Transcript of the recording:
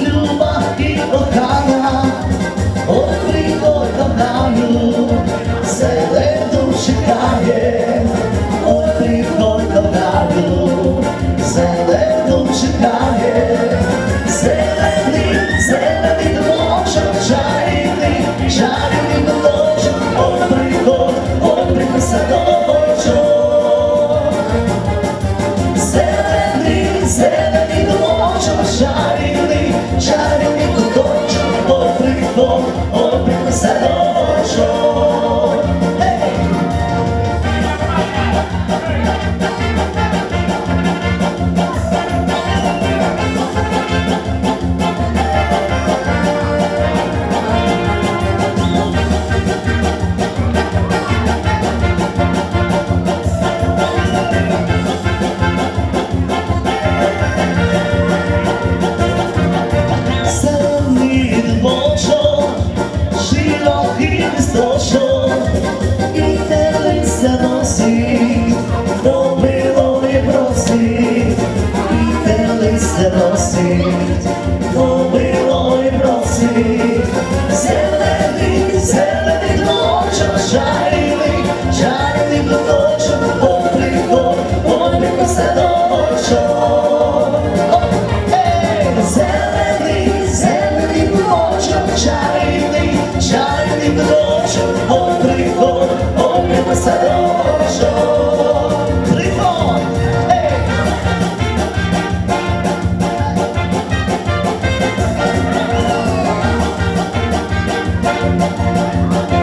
люба і кохана, Окрито кохану, зелену чекає, Окрито кохану, зелену чекає, зелений, зелений ночок, чарівний, чарівний ночок, Окрито, Окрито садочок. Zé da Vida дочок, чарівний, чарівний куточок, приходь, ой, приходь садочок. Чайний чайний дочок, обрихом, обрив садочок. Bye.